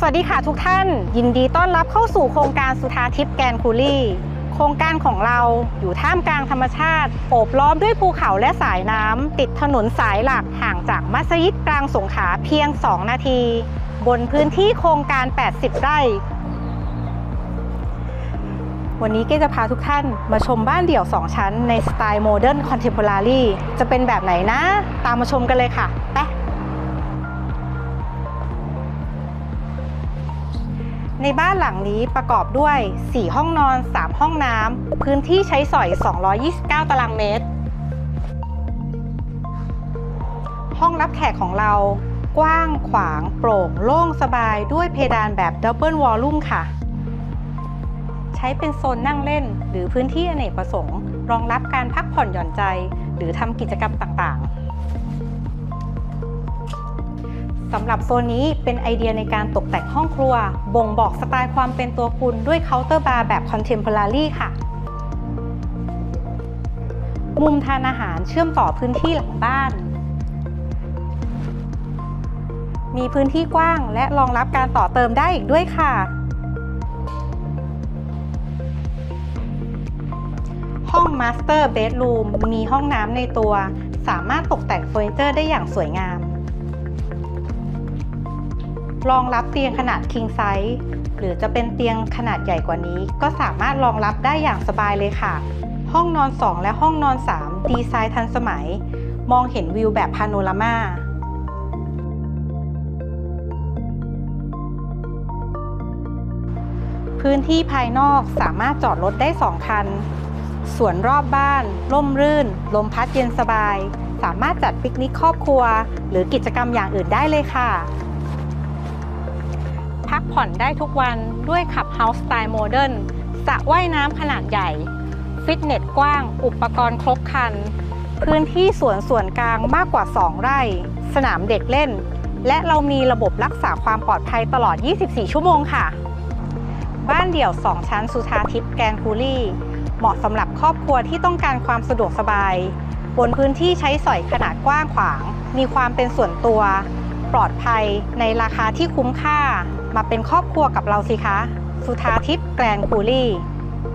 สวัสดีค่ะทุกท่าน ยินดีต้อนรับเข้าสู่โครงการสุธาทิพย์แกรนคูลี่ โครงการของเราอยู่ท่ามกลางธรรมชาติ โอบล้อมด้วยภูเขาและสายน้ำ ติดถนนสายหลักห่างจากมัสยิดกลางสงขลาเพียง 2 นาที บนพื้นที่โครงการ 80 ไร่ วันนี้เก้จะพาทุกท่านมาชมบ้านเดี่ยว 2 ชั้นในสไตล์โมเดิร์นคอนเทม p o r a r y จะเป็นแบบไหนนะ ตามมาชมกันเลยค่ะไป ในบ้านหลังนี้ประกอบด้วย 4 ห้องนอน 3 ห้องน้ำ พื้นที่ใช้สอย 229 ตารางเมตร ห้องรับแขกของเรากว้างขวางโปร่งโล่งสบายด้วยเพดานแบบดับเบิลวอลลุ่มค่ะ ใช้เป็นโซนนั่งเล่น หรือพื้นที่อเนกประสงค์ รองรับการพักผ่อนหย่อนใจ หรือทำกิจกรรมต่างๆ สำหรับโซนนี้เป็นไอเดียในการตกแต่งห้องครัว บ่งบอกสไตล์ความเป็นตัวคุณด้วยเคาน์เตอร์บาร์แบบคอนเทม p o r a r y ค่ะ มุมทานอาหารเชื่อมต่อพื้นที่หลังบ้าน มีพื้นที่กว้างและรองรับการต่อเติมได้อีกด้วยค่ะ ห้องมาสเตอร์เบดรูมมีห้องน้ำในตัว สามารถตกแต่งเฟอร์นิเจอร์ได้อย่างสวยงาม รองรับเตียงขนาด king size หรือจะเป็นเตียงขนาดใหญ่กว่านี้ ก็สามารถรองรับได้อย่างสบายเลยค่ะ ห้องนอน 2 และห้องนอน 3 ดีไซน์ทันสมัย มองเห็นวิวแบบพาโนรามาพื้นที่ภายนอกสามารถจอดรถได้ 2 คัน สวนรอบบ้าน ร่มรื่น ลมพัดเย็นสบาย สามารถจัดปิกนิกครอบครัว หรือกิจกรรมอย่างอื่นได้เลยค่ะ ผ่อนได้ทุกวันด้วยขับเฮาส์สไตล์โมเดิร์นสระว่ายน้ำขนาดใหญ่ ฟิตเนสกว้าง อุปกรณ์ครบครัน พื้นที่สวนส่วนกลางมากกว่า 2 ไร่ สนามเด็กเล่น และเรามีระบบรักษาความปลอดภัยตลอด 24 ชั่วโมงค่ะ บ้านเดี่ยว 2 ชั้นสุธาทิพย์แกรนด์คูลี่เหมาะสำหรับครอบครัวที่ต้องการความสะดวกสบาย บนพื้นที่ใช้สอยขนาดกว้างขวาง มีความเป็นส่วนตัว ปลอดภัยในราคาที่คุ้มค่า มาเป็นครอบครัวกับเราสิคะ สุธาทิพย์แกรนด์คูลี่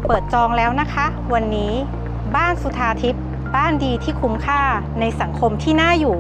เปิดจองแล้วนะคะ วันนี้ บ้านสุธาทิพย์บ้านดีที่คุ้มค่าในสังคมที่น่าอยู่